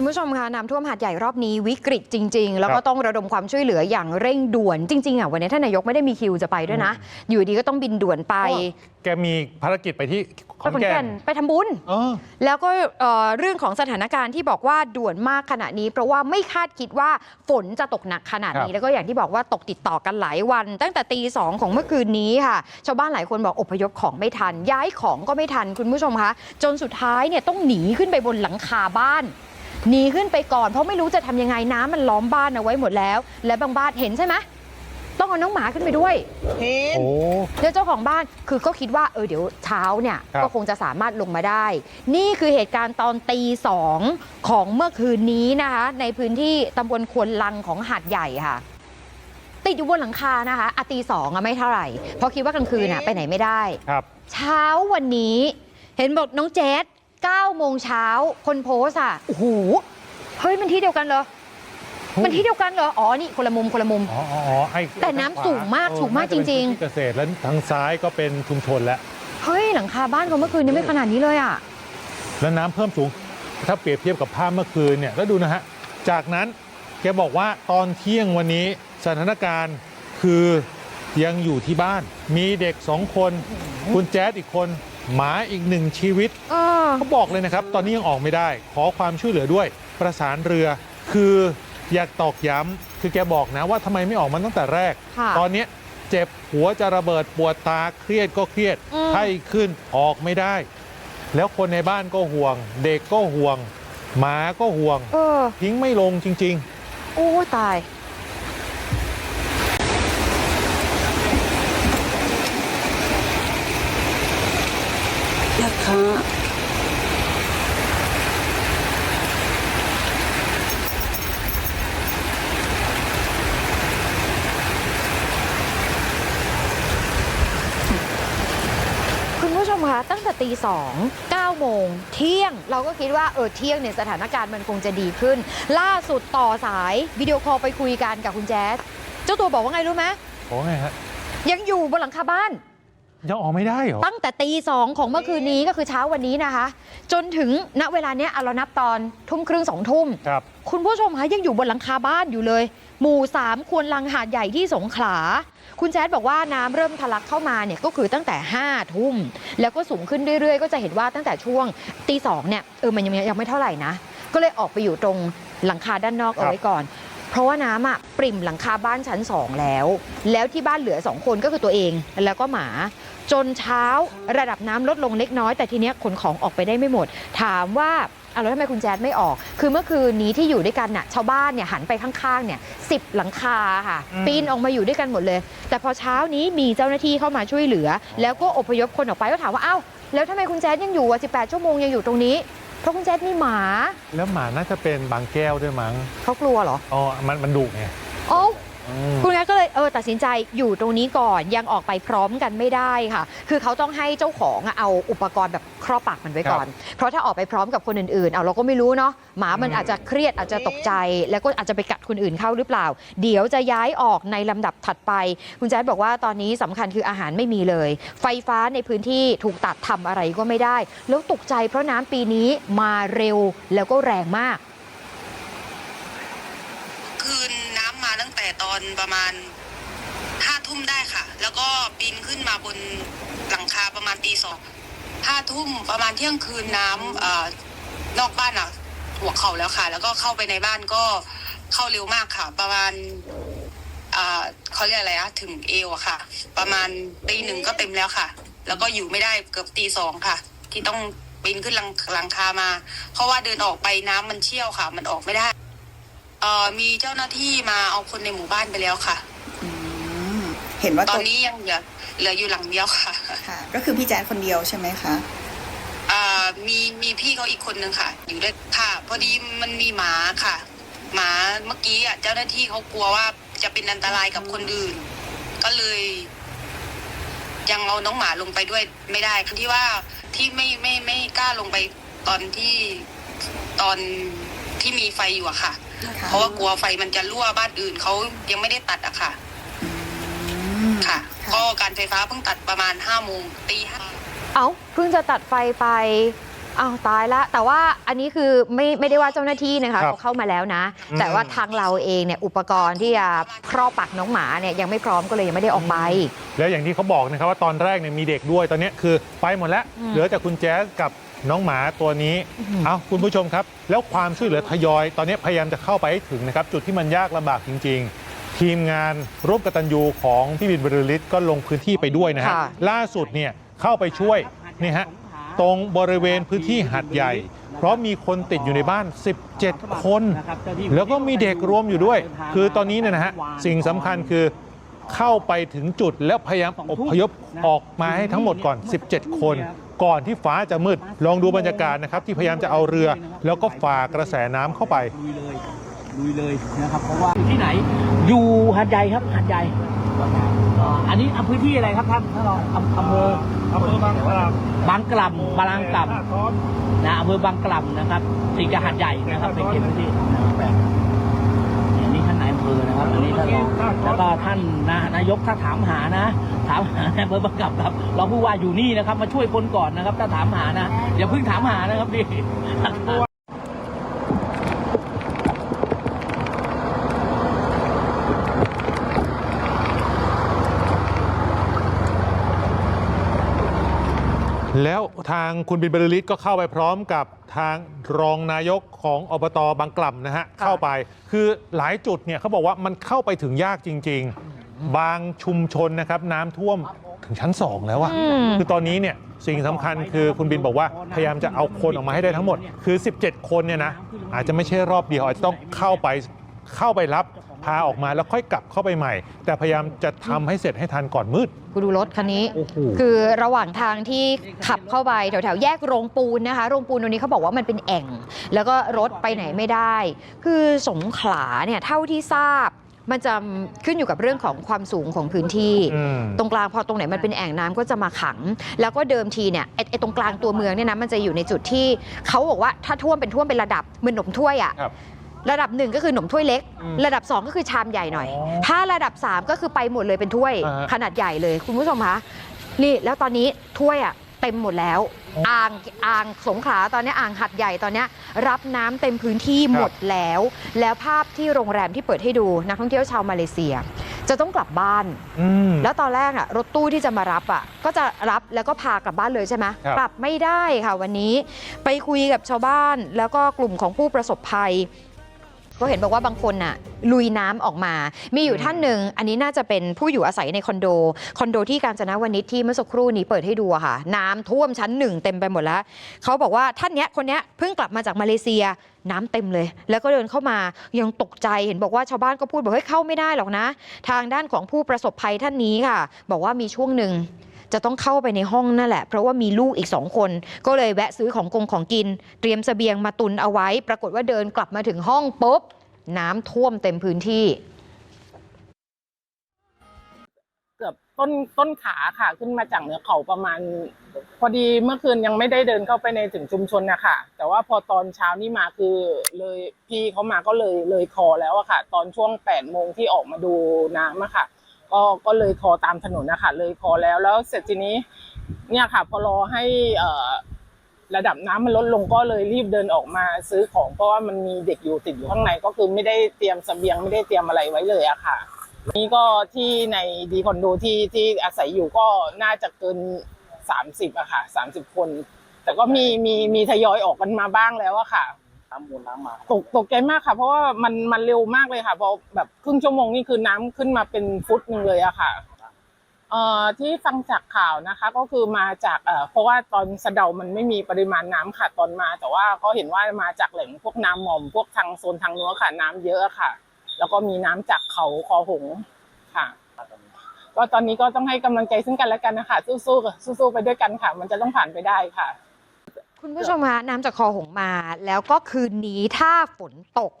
คุณผู้ชมคะน้ำท่วมหาดใหญ่รอบนี้วิกฤตจริง ๆ แล้วก็ครับต้องระดมความช่วยเหลืออย่างเร่งด่วนจริงๆอะวันนี้ท่านนายกไม่ได้มีคิวจะไปด้วยนะ อยู่ดีก็ต้องบินด่วนไป แกมีภารกิจไปที่ขไปอนขอนแก่แก่นนไปทำบุญเออแล้วก็เอ่อเรื่องของสถานการณ์ที่บอกว่าด่วนมากขณะนี้ เพราะว่าไม่คาดคิดว่าฝนจะตกหนักขนาดนี้ครับแล้วก็อย่างที่บอกว่าตกติดต่อกันหลายวัน ตั้งแต่ตีสองของเมื่อคืนนี้ค่ะ ชาวบ้านหลายคนบอกอพยพของไม่ทัน ย้ายของก็ไม่ทันคุณผู้ชมคะจนสุดท้ายเนี่ยต้องหนีขึ้นไปบนหลังคาบ้าน หนีขึ้นไปก่อนเพราะไม่รู้จะทำยังไงน้ำมันล้อมบ้านเอาไว้หมดแล้ว และบางบ้านเห็นใช่ไหมต้องเอาน้องหมาขึ้นไปด้วย เห็นโอ้แล้วเจ้าของบ้านคือก็คิดว่าเออเดี๋ยวเช้าเนี่ยครับก็คงจะสามารถลงมาได้ นี่คือเหตุการณ์ตอนตีสองของเมื่อคืนนี้นะคะ ในพื้นที่ตำบลควนลังของหาดใหญ่ค่ะ ติดอยู่บนหลังคานะคะอะตีสองอะไม่เท่าไหร่เพราะคิดว่ากลางคืนอะไปไหนไม่ได้ ครับ เช้าวันนี้ เห็นบอกน้องเจส 9โมงเช้าคนโพสต์อะโอ้โหเฮ้ยมันที่เดียวกันเหรอมันที่เดียวกันเหรออ๋อนี่คนละมุมคนละมุมอ๋ออ๋ออ๋อไอ้แต่น้ำสูงมากเออสูงมากน่จะเป็นจริงๆพื้นที่เกษตรแล้วทางซ้ายก็เป็นชุมชนแล้ว เฮ้ยหลังคาบ้านเขาเมื่อคืนนี้ไม่ขนาดนี้เลยอะแล้วน้ำเพิ่มสูง ถ้าเปรียบเทียบกับภาพเมื่อคืนเนี่ยแล้วดูนะฮะจากนั้นแกบอกว่าตอนเที่ยงวันนี้สถานการณ์คือยังอยู่ที่บ้าน มีเด็กสองคน คุณแจ๊ดอีกคน หมาอีกหนึ่งชีวิตเออเขาบอกเลยนะครับ ตอนนี้ยังออกไม่ได้ ขอความช่วยเหลือด้วย ประสานเรือ คืออยากตอกย้ำคือแกบอกนะว่าทำไมไม่ออกมาตั้งแต่แรก ค่ะ ตอนเนี้ยเจ็บหัวจะระเบิดปวดตาเครียดก็เครียดอืม ไข้ขึ้นออกไม่ได้ แล้วคนในบ้านก็ห่วง เด็กก็ห่วง หมาก็ห่วง เออ ทิ้งไม่ลงจริง โอ้ตาย คะคุณผู้ชมคะตั้งแต่ตีสองเก้าโมงเที่ยงเราก็คิดว่าเออเที่ยงเนี่ยสถานการณ์มันคงจะดีขึ้น ล่าสุดต่อสายวิดีโอคอลไปคุยกันกับคุณแจ๊สเจ้าตัวบอกว่าไงรู้ไหมๆโอ้ไงฮะ ยังอยู่บนหลังคาบ้าน ยังออกไม่ได้เหรอ ตั้งแต่ตีสองของเมื่อคืนนี้ก็คือเช้าวันนี้นะคะ จนถึงณเวลาเนี้ยเอาเรานับตอนทุ่มครึ่งสองทุ่มครับ คุณผู้ชมคะยังอยู่บนหลังคาบ้านอยู่เลย หมู่สามควรลังหาดใหญ่ที่สงขลา คุณแจ๊ดบอกว่าน้ำเริ่มทะลักเข้ามาเนี่ยก็คือตั้งแต่5้าทุ่ม แล้วก็สูงขึ้นเรื่อยๆ ก็จะเห็นว่าตั้งแต่ช่วงตีสองเนี่ยเออมันยังยังไม่เท่าไหร่นะ ก็เลยออกไปอยู่ตรงหลังคาด้านนอกครับเอาไว้ก่อน เพราะว่าน้ำอะปริ่มหลังคาบ้านชั้นสองแล้ว แล้วที่บ้านเหลือสองคนก็คือตัวเองแล้วก็หมา จนเช้าระดับน้ำลดลงเล็กน้อยแต่ทีเนี้ยขนของออกไปได้ไม่หมด ถามว่าเอาแล้วทำไมคุณแจ๊ดไม่ออก คือเมื่อคืนนี้ที่อยู่ด้วยกันน่ะชาวบ้านเนี่ยหันไปข้างๆเนี่ยสิบหลังคาค่ะอืมปีนออกมาอยู่ด้วยกันหมดเลย แต่พอเช้านี้มีเจ้าหน้าที่เข้ามาช่วยเหลือ แล้วก็อพยพคนออกไปก็ถามว่าอ้าวแล้วทำไมคุณแจ๊ดยังอยู่อะ18 ชั่วโมงยังอยู่ตรงนี้เพราะคุณแจ๊ดมีหมา แล้วหมาน่าจะเป็นบางแก้วด้วยมั้งเขากลัวเหรออ๋อมันมันดุไงโอ้าอืม คุณแม่ก็เลยเออตัดสินใจอยู่ตรงนี้ก่อนยังออกไปพร้อมกันไม่ได้ค่ะ คือเขาต้องให้เจ้าของอะเอาอุปกรณ์แบบครอบปากมันไว้ก่อน เพราะถ้าออกไปพร้อมกับคนอื่นๆเอาเราก็ไม่รู้เนาะหมามันอืมอาจจะเครียดอาจจะตกใจ แล้วก็อาจจะไปกัดคนอื่นเข้าหรือเปล่า เดี๋ยวจะย้ายออกในลำดับถัดไป คุณแจ๊ดบอกว่าตอนนี้สำคัญคืออาหารไม่มีเลย ไฟฟ้าในพื้นที่ถูกตัดทำอะไรก็ไม่ได้ แล้วตกใจเพราะน้ำปีนี้มาเร็วแล้วก็แรงมาก คืนน้ำมาตั้ง แต่ตอนประมาณห้าทุ่มได้ค่ะ แล้วก็ปีนขึ้นมาบนหลังคาประมาณตีสองห้าทุ่มประมาณเที่ยงคืนน้ำเอ่อนอกบ้านอะหัวเข่าแล้วค่ะ แล้วก็เข้าไปในบ้านก็เข้าเร็วมากค่ะ ประมาณอ่าเขาเรียกอะไรอะถึงเอวอะค่ะ ประมาณตีหนึ่งก็เต็มแล้วค่ะ แล้วก็อยู่ไม่ได้เกือบตีสองค่ะ ที่ต้องปีนขึ้นหลังหลังคามา เพราะว่าเดินออกไปน้ำมันเชี่ยวค่ะ มันออกไม่ได้ เอ่อมีเจ้าหน้าที่มาเอาคนในหมู่บ้านไปแล้วค่ะ อืมเห็นว่าตตอกนนี้ยังเหลือเหลืออยู่หลังเดียวค่ะค่ะ ก็คือพี่แจ๊ดคนเดียวใช่ไหมคะอ่ามีมีพี่เขาอีกคนนึงค่ะ อยู่ด้วยค่ะ พอดีมันมีหมาค่ะ หมาเมื่อกี้อะเจ้าหน้าที่เขากลัวว่าจะเป็นอันตรายกับคนอื่น ก็เลย ยังเอาน้องหมาลงไปด้วยไม่ได้ที่ว่าที่ไม่ไม่ไม่กล้าลงไปตอนที่ตอนที่มีไฟอยู่อะค่ะค่ะ เพราะว่ากลัวไฟมันจะรั่วบ้านอื่นเขายังไม่ได้ตัดอะค่ะอืมค่ะ ค่ะ ก็การไฟฟ้าเพิ่งตัดประมาณห้าโมงตีห้าเอาเพิ่งจะตัดไฟไปอ้าวตายละแต่ว่าอันนี้คือไม่ไม่ได้ว่าเจ้าหน้าที่นะคะครับเขาเข้ามาแล้วนะอืมแต่ว่าทางเราเองเนี่ยอุปกรณ์ที่จะครอบปากน้องหมาเนี่ยยังไม่พร้อมก็เลยยังไม่ได้ออกไป แล้วอย่างที่เขาบอกนะครับว่าตอนแรกเนี่ยมีเด็กด้วยตอนเนี้ยคือไปหมดแล้วอืมเหลือแต่คุณแจ๊สกับ น้องหมาตัวนี้อื้อหือเอาคุณผู้ชมครับ แล้วความช่วยเหลือทยอย ตอนนี้พยายามจะเข้าไปให้ถึงนะครับ จุดที่มันยากลำบากจริง ๆ ทีมงานร่วมกตัญญูของพี่บินบรรลือฤทธิ์ก็ลงพื้นที่ไปด้วยนะฮะ ค่ะ ล่าสุดเนี่ยเข้าไปช่วยนี่ฮะตรงบริเวณพื้นที่หัดใหญ่ เพราะมีคนติดอยู่ในบ้าน 17 คน แล้วก็มีเด็กรวมอยู่ด้วย คือตอนนี้เนี่ยนะฮะสิ่งสำคัญคือเข้าไปถึงจุดแล้วพยายามอพยพออกมาให้ทั้งหมดก่อน 17 คน ก่อนที่ฟ้าจะมืด ลองดูบรรยากาศนะครับ ที่พยายามจะเอาเรือ แล้วก็ฝ่ากระแสน้ำเข้าไปลุยเลยลุยเลยนะครับเพราะว่าอยู่ที่ไหน อยู่หัดใหญ่ครับหัดใหญ่อ่าอันนี้อำพื้นที่อะไรครับท่านท่านรองอำอำเภออำเภอบางกล่ำบางกล่ำบางกล่ำนะอำเภอบางกล่ำนะครับติดกับหัดใหญ่นะครับเป็นเขตพื้นที่นะครับอัน นี้ท่านนายอนะครับอันนี้ท่านรองแล้วก็ท่านนะนายกถ้าถามหานะ ถามหาในอำเภอบางกล่ำครับเราผู้ว่าอยู่นี่นะครับ มาช่วยคนก่อนนะครับ ถ้าถามหานะอย่าเพิ่งถามหานะครับพี่ แล้วทางคุณบินบรรลือฤทธิ์ก็เข้าไปพร้อมกับทางรองนายกของอบตบางกล่ำนะฮะค่ะเข้าไป คือหลายจุดเนี่ยเขาบอกว่ามันเข้าไปถึงยากจริง ๆ บางชุมชนนะครับน้ำท่วมถึงชั้น 2 แล้วอะอืมคือตอนนี้เนี่ยสิ่งสำคัญคือคุณบินบอกว่าพยายามจะเอาคนออกมาให้ได้ทั้งหมด คือ 17 คนเนี่ยนะอาจจะไม่ใช่รอบเดียวอาจจะต้องเข้าไป เข้าไปรับพาออกมาแล้วค่อยกลับเข้าไปใหม่ แต่พยายามจะทำให้เสร็จให้ทันก่อนมืด คุณดูรถคันนี้ โอ้โห คือระหว่างทางที่ขับเข้าไปแถวๆแยกโรงปูนนะคะ โรงปูนตรงนี้เขาบอกว่ามันเป็นแอ่ง แล้วก็รถไปไหนไม่ได้ คือสงขลาเนี่ยเท่าที่ทราบ มันจะขึ้นอยู่กับเรื่องของความสูงของพื้นที่ อืม ตรงกลางพอตรงไหนมันเป็นแอ่งน้ำก็จะมาขัง แล้วก็เดิมทีเนี่ยไอ้ไอ้ตรงกลางตัวเมืองเนี่ยนะมันจะอยู่ในจุดที่เขาบอกว่าถ้าท่วมเป็นท่วมเป็นระดับเหมือนหนมถ้วยอะครับ ระดับหนึ่งก็คือหนมถ้วยเล็กอืมระดับ 2 ก็คือชามใหญ่หน่อยอ๋อถ้าระดับ 3 ก็คือไปหมดเลยเป็นถ้วยอ่าฮะขนาดใหญ่เลยคุณผู้ชมคะนี่แล้วตอนนี้ถ้วยอะเต็มหมดแล้วอ๋ออ่อ่างอ่างสงขลาตอนนี้อ่างหัดใหญ่ตอนนี้รับน้ำเต็มพื้นที่ครับหมดแล้ว แล้วภาพที่โรงแรมที่เปิดให้ดูนักท่องเที่ยวชาวมาเลเซีย จะต้องกลับบ้านอืมแล้วตอนแรกอะรถตู้ที่จะมารับอะก็จะรับแล้วก็พากลับบ้านเลยใช่ไหมครับกลับไม่ได้ค่ะวันนี้ ไปคุยกับชาวบ้านแล้วก็กลุ่มของผู้ประสบภัย ก็เห็นบอกว่าบางคนน่ะลุยน้ำออกมา มีอยู่ท่านหนึ่งอันนี้น่าจะเป็นผู้อยู่อาศัยในคอนโด คอนโดที่กาญจนวนิชที่เมื่อสักครู่นี้เปิดให้ดูค่ะ น้ำท่วมชั้นหนึ่งเต็มไปหมดแล้วเขาบอกว่าท่านเนี้ยคนเนี้ยเพิ่งกลับมาจากมาเลเซียน้ำเต็มเลย แล้วก็เดินเข้ามายังตกใจเห็นบอกว่าชาวบ้านก็พูดบอกเฮ้ยเข้าไม่ได้หรอกนะ ทางด้านของผู้ประสบภัยท่านนี้ค่ะ บอกว่ามีช่วงหนึ่ง จะต้องเข้าไปในห้องนั่นแหละ เพราะว่ามีลูกอีกสองคน ก็เลยแวะซื้อของกงของกิน เตรียมเสบียงมาตุนเอาไว้ ปรากฏว่าเดินกลับมาถึงห้องปุ๊บ น้ำท่วมเต็มพื้นที่ เกือบต้นต้นขาค่ะ ขึ้นมาจากเหนือเขาประมาณ พอดีเมื่อคืนยังไม่ได้เดินเข้าไปในถึงชุมชนนะคะแต่ว่าพอตอนเช้านี่มาคือเลยพี่เขามาก็เลยเลยคอแล้วอะค่ะ ตอนช่วงแปดโมงที่ออกมาดูน้ำอะค่ะ ก็ก็เลยคอตามถนนนะคะเลยคอแล้วแล้วเสร็จทีนี้เนี่ยค่ะ พอรอให้ระดับน้ำมันลดลงก็เลยรีบเดินออกมาซื้อของเพราะว่ามันมีเด็กอยู่ติดอยู่ข้างในก็คือไม่ได้เตรียมเสบียงไม่ได้เตรียมอะไรไว้เลยอะค่ะ นี่ก็ที่ในดีคอนโดที่ที่อาศัยอยู่ก็น่าจะเกินสามสิบอะค่ะสามสิบคน แต่ก็มีมีมีทยอยออกกันมาบ้างแล้วอะค่ะ น้ำมูลน้ำมาตกตกใจมากค่ะ เพราะว่ามันมันเร็วมากเลยค่ะพอแบบครึ่งชั่วโมงนี่คือน้ำขึ้นมาเป็นฟุตหนึ่งเลยอะค่ะเอ่อที่ฟังจากข่าวนะคะ ก็คือมาจากเอ่อเพราะว่าตอนสะเดามันไม่มีปริมาณน้ำค่ะตอนมา แต่ว่าเขาเห็นว่ามาจากแหล่งพวกน้ำหม่อม พวกทางโซนทางนู้นค่ะ น้ำเยอะอะค่ะ แล้วก็มีน้ำจากเขาคอหงส์ค่ะก็ตอนนี้ก็ต้องให้กำลังใจซึ่งกันและกันนะคะสู้ๆกับสู้ๆไปด้วยกันค่ะ มันจะต้องผ่านไปได้ค่ะ คุณผู้ชมคะน้ำจากคอหงมา แล้วก็คืนนี้ถ้าฝนตก